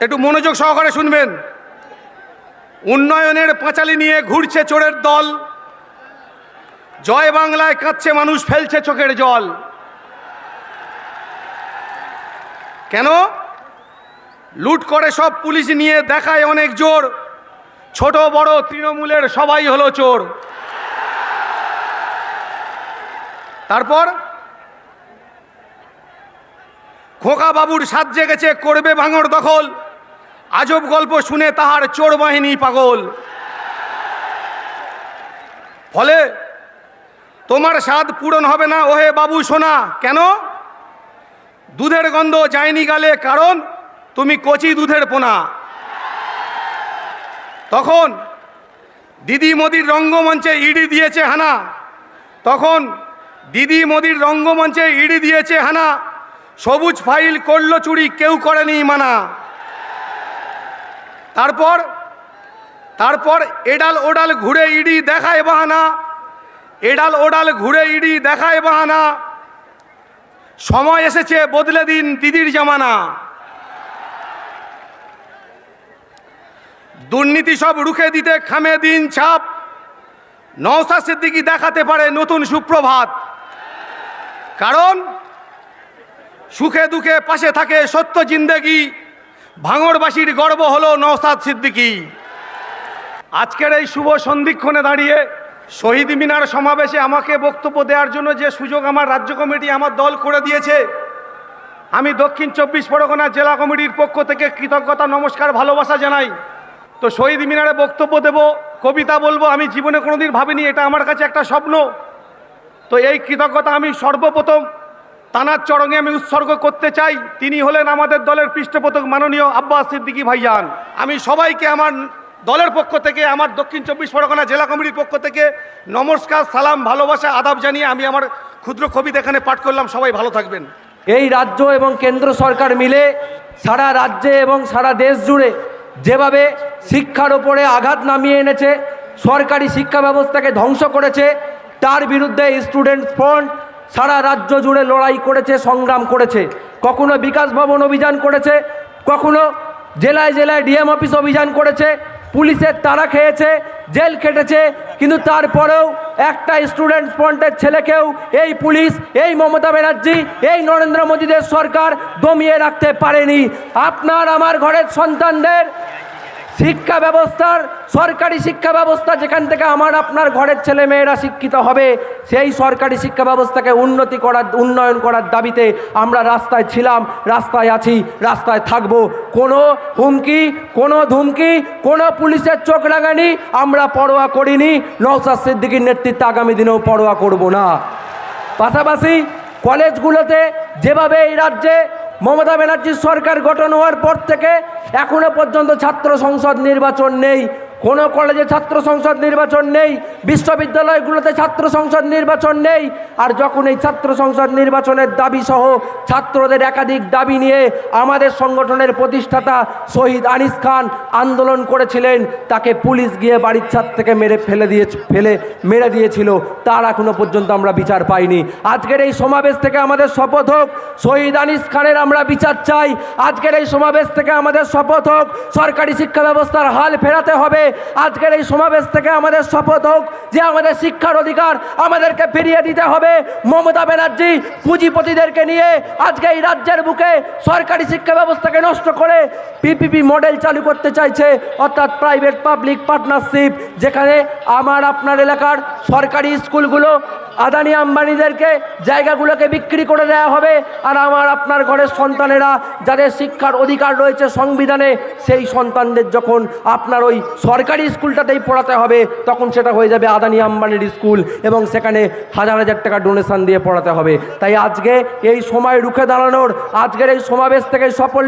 একটু মনোযোগ সহকারে শুনবেন। উন্নয়নের পাঁচালি নিয়ে ঘুরছে চোরের দল। জয় বাংলায় কাঁদছে মানুষ, ফেলছে চোখের জল। কেন? লুট করে সব পুলিশ নিয়ে দেখায় অনেক জোর। ছোট, বড়, তৃণমূলের সবাই হলো চোর। তারপর? খোকা বাবুর সাত জেগেছে করবে ভাঙর দখল। আজব গল্প শুনে তাহার চোর বাহিনী পাগল। ফলে তোমার স্বাদ পূরণ হবে না, ওহে বাবু সোনা। কেন? দুধের গন্ধ যায়নি গালে, কারণ তুমি কচি দুধের পোনা। তখন দিদি মোদির রঙ্গমঞ্চে ইডি দিয়েছে হানা। তখন দিদি মোদির রঙ্গমঞ্চে ইডি দিয়েছে হানা। সবুজ ফাইল করল চুরি, কেউ করেনি মানা। তারপর তারপর এডাল ওডাল ঘুরে ইডি দেখায় বাহানা, এডাল ওডাল ঘুরে ইডি দেখায় বাহানা। সময় এসেছে বদলে দিন দিদির জামানা। দুর্নীতি সব রুখে দিতে খামে দিন ছাপ। নওসা সিদ্দিকি দেখাতে পারে নতুন সুপ্রভাত। কারণ, সুখে দুঃখে পাশে থাকে সত্য জিন্দেগি। ভাঙড়বাসীর গর্ব হলো নওসাদ সিদ্দিকী। আজকের এই শুভ সন্ধিক্ষণে দাঁড়িয়ে শহীদ মিনার সমাবেশে আমাকে বক্তব্য দেওয়ার জন্য যে সুযোগ আমার রাজ্য কমিটি আমার দল করে দিয়েছে, আমি দক্ষিণ চব্বিশ পরগনা জেলা কমিটির পক্ষ থেকে কৃতজ্ঞতা, নমস্কার, ভালোবাসা জানাই। তো শহীদ মিনারে বক্তব্য দেব, কবিতা বলব, আমি জীবনে কোনোদিন ভাবিনি, এটা আমার কাছে একটা স্বপ্ন। তো এই কৃতজ্ঞতা আমি সর্বপ্রথম তানার চরণে আমি উৎসর্গ করতে চাই। তিনি হলেন আমাদের দলের পৃষ্ঠপোষক মাননীয় আব্বাস সিদ্দিকী ভাইজান। আমি সবাইকে আমার দলের পক্ষ থেকে, আমার দক্ষিণ চব্বিশ পরগনা জেলা কমিটির পক্ষ থেকে নমস্কার, সালাম, ভালোবাসা, আদাব জানিয়ে আমি আমার ক্ষুদ্র কবিতা এখানে পাঠ করলাম। সবাই ভালো থাকবেন। এই রাজ্য এবং কেন্দ্র সরকার মিলে সারা রাজ্যে এবং সারা দেশ জুড়ে যেভাবে শিক্ষার ওপরে আঘাত নামিয়ে এনেছে, সরকারি শিক্ষা ব্যবস্থাকে ধ্বংস করেছে, তার বিরুদ্ধে স্টুডেন্ট ফ্রন্ট সারা রাজ্য জুড়ে লড়াই করেছে, সংগ্রাম করেছে। কখনো বিকাশ ভবন অভিযান করেছে, কখনো জেলায় জেলায় ডিএম অফিস অভিযান করেছে, পুলিশের তারা খেয়েছে, জেল খেটেছে, কিন্তু তারপরেও একটা স্টুডেন্ট ফ্রন্টের ছেলেকেও এই পুলিশ, এই মমতা ব্যানার্জি, এই নরেন্দ্র মোদীদের সরকার দমিয়ে রাখতে পারেনি। আপনার, আমার ঘরের সন্তানদের শিক্ষা ব্যবস্থার, সরকারি শিক্ষা ব্যবস্থা যেখান থেকে আমার আপনার ঘরের ছেলে মেয়েরা শিক্ষিত হবে, সেই সরকারি শিক্ষা ব্যবস্থাকে উন্নতি করার, উন্নয়ন করার দাবিতে আমরা রাস্তায় ছিলাম, রাস্তায় আছি, রাস্তায় থাকব। কোনো হুমকি, কোনো ধুমকি, কোনো পুলিশের চোখ রাঙানি আমরা পরোয়া করিনি নৌসাদ সিদ্দিকির নেতৃত্বে আগামী দিনেও পরোয়া করব না। পাশাপাশি কলেজগুলোতে যেভাবে এই রাজ্যে মমতা ব্যানার্জির সরকার গঠন হওয়ার পর থেকে এখনও পর্যন্ত ছাত্র সংসদ নির্বাচন নেই। কোনো কলেজে ছাত্র সংসদ নির্বাচন নেই, বিশ্ববিদ্যালয়গুলোতে ছাত্র সংসদ নির্বাচন নেই, আর যখন এই ছাত্র সংসদ নির্বাচনের দাবি সহ ছাত্রদের একাধিক দাবি নিয়ে আমাদের সংগঠনের প্রতিষ্ঠাতা শহীদ আনিস খান আন্দোলন করেছিলেন, তাকে পুলিশ গিয়ে বাড়ির ছাদ থেকে মেরে ফেলে দিয়ে, ফেলে মেরে দিয়েছিল, তার এখনও পর্যন্ত আমরা বিচার পাইনি। আজকের এই সমাবেশ থেকে আমাদের শপথ হোক, শহীদ আনিস খানের আমরা বিচার চাই। আজকের এই সমাবেশ থেকে আমাদের শপথ হোক, সরকারি শিক্ষা ব্যবস্থার হাল ফেরাতে হবে আজকের এই সমাবেশ থেকে আমাদের শপথ হোক যে আমাদের শিক্ষার অধিকার আমাদেরকে ফিরিয়ে দিতে হবে। মমতা ব্যানার্জি পুঁজিপতিদেরকে নিয়ে আজকে এই রাজ্যের বুকে সরকারি শিক্ষা ব্যবস্থাকে নষ্ট করে পিপিপি মডেল চালু করতে চাইছে, অর্থাৎ প্রাইভেট পাবলিক পার্টনারশিপ যেখানে আমার আপনার এলাকার সরকারি স্কুলগুলো আদানি আম্বানিদেরকে জায়গাগুলোকে বিক্রি করে দেওয়া হবে আর আমার আপনার ঘরের সন্তানেরা যাদের শিক্ষার অধিকার রয়েছে সংবিধানে, সেই সন্তানদের যখন আপনার ওই স্কুলটাতেই পড়াতে হবে, তখন সেটা হয়ে যাবে আদানি আম্বানির স্কুল এবং সেখানে হাজার হাজার টাকা ডোনেশন দিয়ে পড়াতে হবে। তাই আজকে এই সময় রুখে দাঁড়ানোর, আজকের এই সমাবেশ থেকে সফল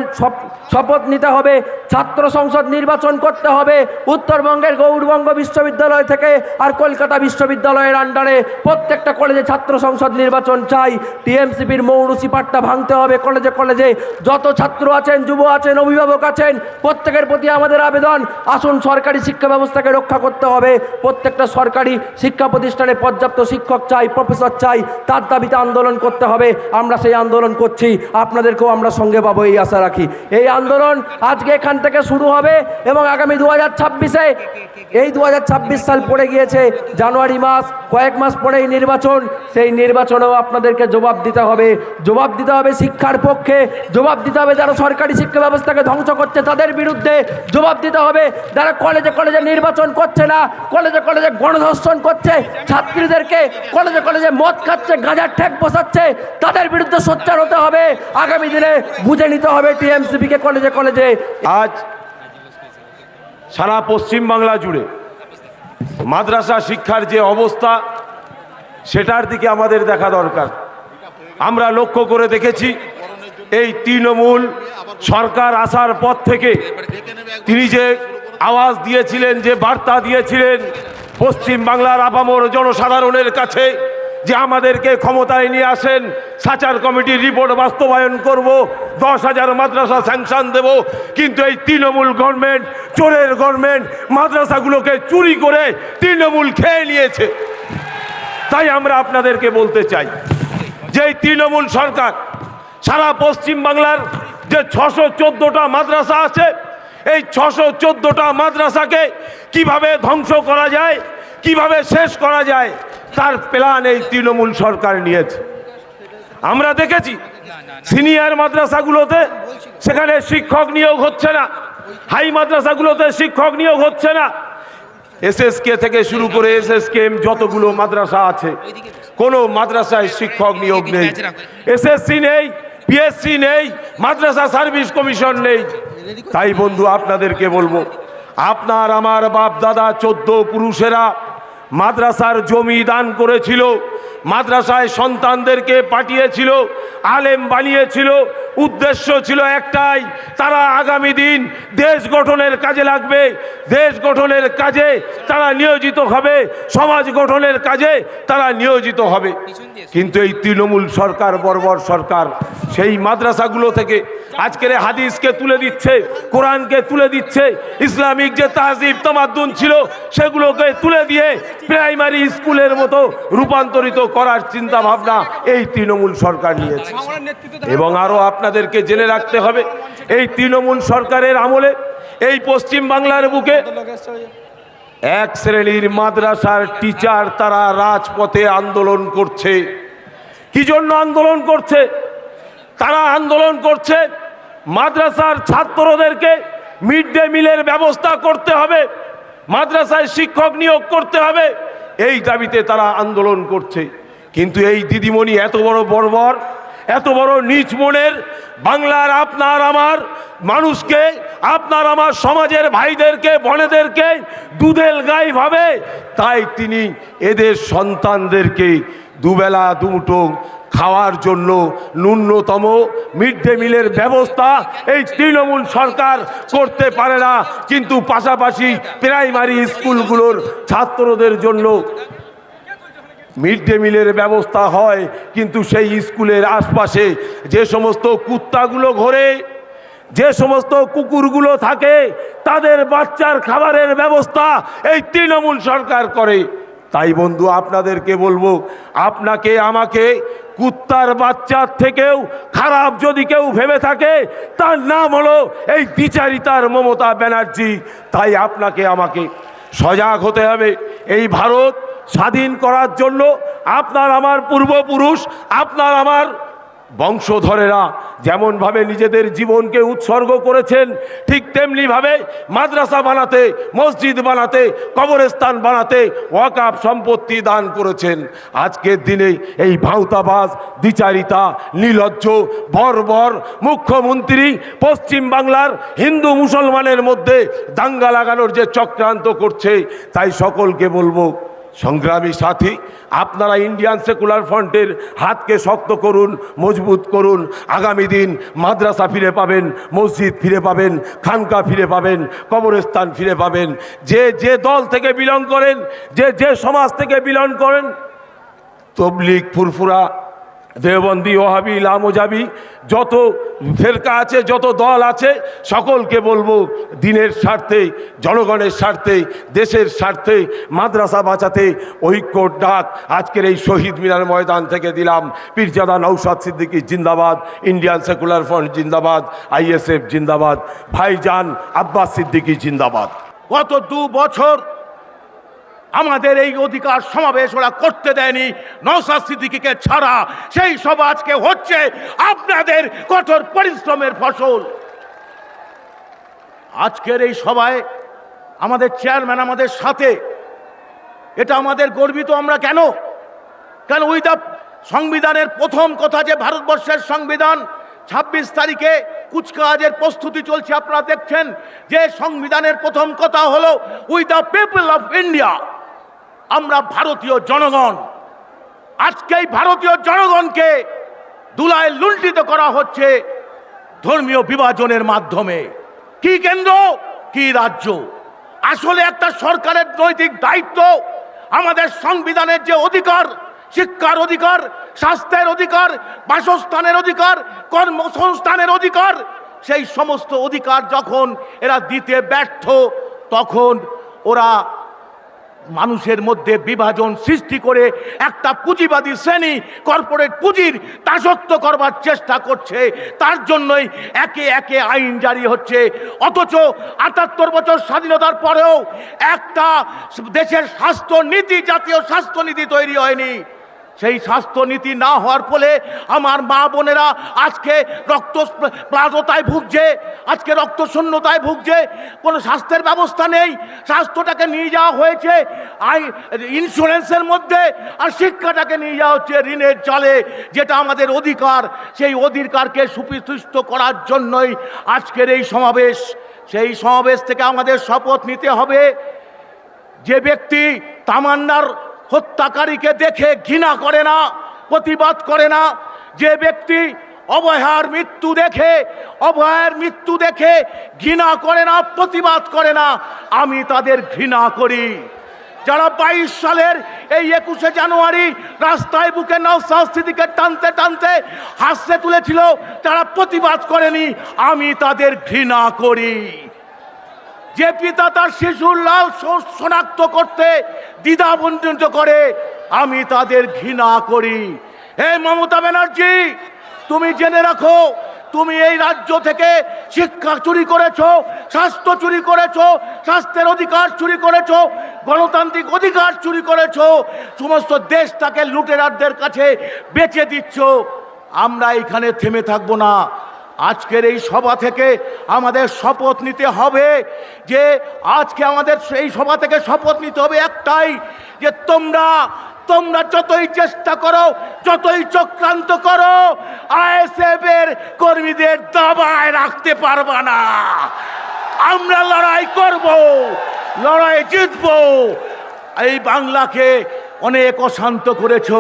শপথ নিতে হবে, ছাত্র সংসদ নির্বাচন করতে হবে, উত্তরবঙ্গের গৌরবঙ্গ বিশ্ববিদ্যালয় থেকে আর কলকাতা বিশ্ববিদ্যালয়ের আন্ডারে প্রত্যেকটা কলেজে ছাত্র সংসদ নির্বাচন চাই। টিএমসিপির মৌরুসি পাট্টা ভাঙতে হবে কলেজে কলেজে যত ছাত্র আছেন, যুব আছেন, অভিভাবক আছেন, প্রত্যেকের প্রতি আমাদের আবেদন। আসুন সরকারি সরকারি শিক্ষা ব্যবস্থাকে রক্ষা করতে হবে। প্রত্যেকটা সরকারি শিক্ষা প্রতিষ্ঠানে পর্যাপ্ত শিক্ষক চাই, প্রফেসর চাই, তার দাবিতে আন্দোলন করতে হবে। আমরা সেই আন্দোলন করছি, আপনাদেরকেও আমরা সঙ্গে পাবো, এই আশা রাখি। এই আন্দোলন আজকে এখান থেকে শুরু হবে এবং আগামী দু হাজার ছাব্বিশে, এই দু হাজার ছাব্বিশ সাল পড়ে গিয়েছে, জানুয়ারি মাস, কয়েক মাস পরেই নির্বাচন। সেই নির্বাচনেও আপনাদেরকে জবাব দিতে হবে। জবাব দিতে হবে শিক্ষার পক্ষে, জবাব দিতে হবে যারা সরকারি শিক্ষা ব্যবস্থাকে ধ্বংস করছে তাদের বিরুদ্ধে। জবাব দিতে হবে যারা কলেজে কলেজে কলেজে নির্বাচন করছে না, কলেজে কলেজে গণধর্ষণ করছে, ছাত্রীদেরকে কলেজে কলেজে মদ খাচ্ছে, গাঁজার ঠেক বসাচ্ছে, তাদের বিরুদ্ধে সোচ্চার হতে হবে, আগামী দিনে বুঝে নিতে হবে টিএমসিপিকে কলেজে কলেজে। আজ সারা পশ্চিম বাংলা জুড়ে মাদ্রাসা শিক্ষার যে অবস্থা, সেটার দিকে আমাদের দেখা দরকার। আমরা লক্ষ্য করে দেখেছি, এই তৃণমূল সরকার আসার পর থেকে তিনি যে আওয়াজ দিয়েছিলেন, যে বার্তা দিয়েছিলেন পশ্চিম বাংলার আপামর জনসাধারণের কাছে, যে আমাদেরকে ক্ষমতায় নিয়ে আসেন, সাচার কমিটির রিপোর্ট বাস্তবায়ন করব, দশ হাজার মাদ্রাসা স্যাংশন দেব, কিন্তু এই তৃণমূল গভর্নমেন্ট, চোরের গভর্নমেন্ট মাদ্রাসাগুলোকে চুরি করে তৃণমূল খেয়ে নিয়েছে। তাই আমরা আপনাদেরকে বলতে চাই, যে এই তৃণমূল সরকার সারা পশ্চিম বাংলার যে ছশো চোদ্দোটা মাদ্রাসা আছে এই ছশো চোদ্দোটা মাদ্রাসাকে কীভাবে ধ্বংস করা যায়, কীভাবে শেষ করা যায়, তার প্ল্যান এই তৃণমূল সরকার নিয়েছে। আমরা দেখেছি সিনিয়র মাদ্রাসাগুলোতে সেখানে শিক্ষক নিয়োগ হচ্ছে না, হাই মাদ্রাসাগুলোতে শিক্ষক নিয়োগ হচ্ছে না। এসএসকে থেকে শুরু করে এসএসকেএম যতগুলো মাদ্রাসা আছে, কোনো মাদ্রাসায় শিক্ষক নিয়োগ নেই। এসএসসি নেই পিএসসি নেই, মাদ্রাসা সার্ভিস কমিশন নেই। তাই বন্ধু, আপনাদেরকে বলব, আপনার আমার বাপ দাদা চোদ্দ পুরুষেরা মাদ্রাসার জমি দান করেছিল, মাদ্রাসায় সন্তানদেরকে পাঠিয়েছিল, আলেম বানিয়েছিল, উদ্দেশ্য ছিল একটাই, তারা আগামী দিন দেশ গঠনের কাজে লাগবে, দেশ গঠনের কাজে তারা নিয়োজিত হবে, সমাজ গঠনের কাজে তারা নিয়োজিত হবে। কিন্তু এই তৃণমূল সরকার, বর্বর সরকার, সেই মাদ্রাসাগুলো থেকে আজকের হাদিসকে তুলে দিচ্ছে, কোরআনকে তুলে দিচ্ছে, ইসলামিক যে তাহজিব, তামাদ্দুন ছিল, সেগুলোকে তুলে দিয়ে প্রাইমারি স্কুলের মতো রূপান্তরিত করার চিন্তা ভাবনা এই তৃণমূল সরকার নিয়েছে। এবং আরও আপনাদেরকে জেনে রাখতে হবে, এই তৃণমূল সরকারের আমলে এই পশ্চিম বাংলার বুকে এক শ্রেণির মাদ্রাসার টিচার তারা রাজপথে আন্দোলন করছে। কি জন্য আন্দোলন করছে? তারা আন্দোলন করছে মাদ্রাসার ছাত্রদেরকে মিড ডে মিলের ব্যবস্থা করতে হবে, মাদ্রাসায় শিক্ষক নিয়োগ করতে হবে, এই দাবিতে তারা আন্দোলন করছে। কিন্তু এই দিদিমণি এত বড় বর্বর, এত বড় নিচ মনের, বাংলার আপনার আমার মানুষকে, আপনার আমার সমাজের ভাইদেরকে, বোনেদেরকে দুধেল গাই ভাবে, তাই তিনি এদের সন্তানদেরকে দুবেলা দুমুটো খাওয়ার জন্য ন্যূনতম মিড ডে মিলের ব্যবস্থা এই তৃণমূল সরকার করতে পারে না। কিন্তু পাশাপাশি প্রাইমারি স্কুলগুলোর ছাত্রদের জন্য মিড ডে মিলের ব্যবস্থা হয়। কিন্তু সেই স্কুলের আশপাশে যে সমস্ত কুত্তাগুলো ঘোরে, যে সমস্ত কুকুরগুলো থাকে, তাদের বাচ্চার খাবারের ব্যবস্থা এই তৃণমূল সরকার করে। তাই বন্ধু, আপনাদেরকে বলব, আপনাকে, আমাকে কুত্তার বাচ্চার থেকেও খারাপ যদি কেউ ভেবে থাকে, তার নাম হলো এই বিচারিতার মমতা ব্যানার্জি। তাই আপনাকে আমাকে সজাগ হতে হবে। এই ভারত স্বাধীন করার জন্য আপনার আমার পূর্বপুরুষ, আপনার আমার বংশধরেরা যেমনভাবে নিজেদের জীবনকে উৎসর্গ করেছেন, ঠিক তেমনিভাবে মাদ্রাসা বানাতে, মসজিদ বানাতে, কবরস্থান বানাতে ওয়াকাপ সম্পত্তি দান করেছেন। আজকের দিনে এই ভাঁওতাবাজ, দ্বিচারিতা, নীলজ্জ, বর্বর মুখ্যমন্ত্রী পশ্চিম বাংলার হিন্দু মুসলমানের মধ্যে দাঙ্গা লাগানোর যে চক্রান্ত করছে, তাই সকলকে বলব সংগ্রামী সাথী, আপনারা ইন্ডিয়ান সেকুলার ফ্রন্টের হাতকে শক্ত করুন, মজবুত করুন, আগামী দিন মাদ্রাসা ফিরে পাবেন, মসজিদ ফিরে পাবেন, খানকা ফিরে পাবেন, কবরস্থান ফিরে পাবেন। যে যে দল থেকে বিলং করেন, যে যে সমাজ থেকে বিলং করেন তবলিক ফুরফুরা দেওবন্দি, ওহাবি, লামোজাবি, যত ফেরকা আছে, যত দল আছে, সকলকে বলব দিনের স্বার্থে, জনগণের স্বার্থে, দেশের স্বার্থে মাদ্রাসা বাঁচাতে ঐক্যর ডাক। আজকের এই শহীদ মিনার ময়দান থেকে দিলাম পীরজাদা নৌসাদ সিদ্দিকী জিন্দাবাদ, ইন্ডিয়ান সেকুলার ফ্রন্ট জিন্দাবাদ, আইএসএফ জিন্দাবাদ, ভাইজান আব্বাস সিদ্দিকী জিন্দাবাদ। গত দু বছর আমাদের এই অধিকার সমাবেশ ওরা করতে দেয়নি। নৌসাদ সিদ্দিকিকে ছাড়া সেই সব আজকে হচ্ছে আপনাদের কঠোর পরিশ্রমের ফসল। আজকের এই সভায় আমাদের চেয়ারম্যান আমাদের সাথে। এটা আমাদের গর্বিত আমরা কেন? কেন ওই দা সংবিধানের প্রথম কথা যে ভারতবর্ষের সংবিধান, ছাব্বিশ তারিখে কুচকাওয়াজের প্রস্তুতি চলছে, আপনারা দেখছেন, যে সংবিধানের প্রথম কথা হলো, we the people of India. আমরা ভারতীয় জনগণ। আজকে এই ভারতীয় জনগণকে দুলায় লুণ্ঠিত করা হচ্ছে ধর্মীয় বিভাজনের মাধ্যমে। কি কেন্দ্র? কি রাজ্য? আসলে একটা সরকারের নৈতিক দায়িত্ব, আমাদের সংবিধানের যে অধিকার, শিক্ষার অধিকার, স্বাস্থ্যের অধিকার, বাসস্থানের অধিকার, কর্মসংস্থানের অধিকার, সেই সমস্ত অধিকার যখন এরা দিতে ব্যর্থ, তখন ওরা মানুষের মধ্যে বিভাজন সৃষ্টি করে একটা পুঁজিবাদী শ্রেণি কর্পোরেট পুঁজির দাসত্ব করবার চেষ্টা করছে। তার জন্যই একে একে আইন জারি হচ্ছে। অথচ আটাত্তর বছর স্বাধীনতার পরেও একটা দেশের স্বাস্থ্য নীতি, জাতীয় স্বাস্থ্যনীতি তৈরি হয়নি। সেই স্বাস্থ্যনীতি না হওয়ার ফলে আমার মা বোনেরা আজকে রক্ত প্লাজতায় ভুগছে, আজকে রক্ত শূন্যতায় ভুগছে, কোনো স্বাস্থ্যের ব্যবস্থা নেই, স্বাস্থ্যটাকে নিয়ে যাওয়া হয়েছে, আই ইন্স্যুরেন্সের মধ্যে, আর শিক্ষাটাকে নিয়ে যাওয়া হচ্ছে ঋণের জলে যেটা আমাদের অধিকার, সেই অধিকারকে সুপ্রতিষ্ঠিত করার জন্যই আজকের এই সমাবেশ। সেই সমাবেশ থেকে আমাদের শপথ নিতে হবে। যে ব্যক্তি তামান্নার হত্যাকারীকে দেখে ঘৃণা করে না, প্রতিবাদ করে না। যে ব্যক্তি অভয়ার মৃত্যু দেখে, অভয়ের মৃত্যু দেখে ঘৃণা করে না, প্রতিবাদ করে না, আমি তাদের ঘৃণা করি। যারা বাইশ সালের এই একুশে জানুয়ারি রাস্তায় বুকে নৌসাংস্কৃতিকে টানতে টানতে হাসতে তুলেছিল, তারা প্রতিবাদ করেনি, আমি তাদের ঘৃণা করি। যে পিতা তার শিশুর লাল শনাক্ত করতে দ্বিধা দ্বিধাবঞ্চিত করে, আমি তাদের ঘৃণা করি। হে মমতা ব্যানার্জি, তুমি জেনে রাখো, তুমি এই রাজ্য থেকে শিক্ষা চুরি করেছ, স্বাস্থ্য চুরি করেছ, স্বাস্থ্যের অধিকার চুরি করেছ, গণতান্ত্রিক অধিকার চুরি করেছ, সমস্ত দেশটাকে লুটেরারদের কাছে বেচে দিচ্ছ। আমরা এখানে থেমে থাকব না। আজকের এই সভা থেকে আমাদের শপথ নিতে হবে যে আজকে আমাদের সেই সভা থেকে শপথ নিতে হবে একটাই, যে তোমরা তোমরা যতই চেষ্টা করো, যতই চক্রান্ত করো, আইএসএফ এর কর্মীদের দাবায় রাখতে পারবা না। আমরা লড়াই করব, লড়াই জিতব। এই বাংলাকে অনেক অশান্ত করেছ,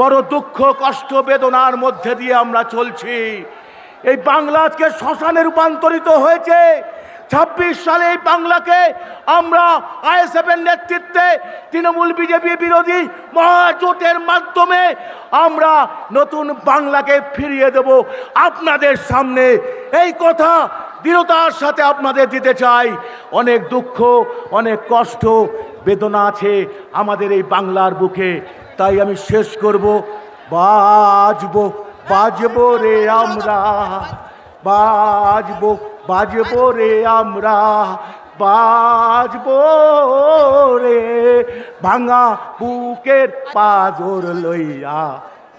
বড় দুঃখ, কষ্ট, বেদনার মধ্যে দিয়ে আমরা চলছি। এই বাংলা আজকে শ্মশানে রূপান্তরিত হয়েছে। ছাব্বিশ সালে এই বাংলাকে আমরা আইএসএফ এর নেতৃত্বে তৃণমূল বিজেপি বিরোধী মহাজোটের মাধ্যমে আমরা নতুন বাংলাকে ফিরিয়ে দেব। আপনাদের সামনে এই কথা দৃঢ়তার সাথে আপনাদের দিতে চাই। অনেক দুঃখ, অনেক কষ্ট, বেদনা আছে আমাদের এই বাংলার বুকে। তাই আমি শেষ করব, বাজবো। বাজবো রে আমরা, বাজবো বাজবো রে আমরা, বাজবো রে। ভাঙা বুকের পাজর লইয়া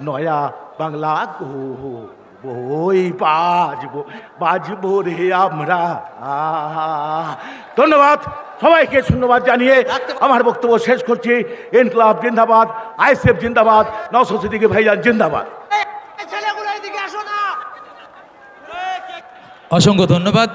নয়া বাংলা গো, বই বাজবো বাজবো রে আমরা। ধন্যবাদ সবাইকে ধন্যবাদ জানিয়ে আমার বক্তব্য শেষ করছি। ইনকলাব জিন্দাবাদ আইসেফ জিন্দাবাদ নশো সিদ্দিকি ভাইজান জিন্দাবাদ। অসংখ্য ধন্যবাদ।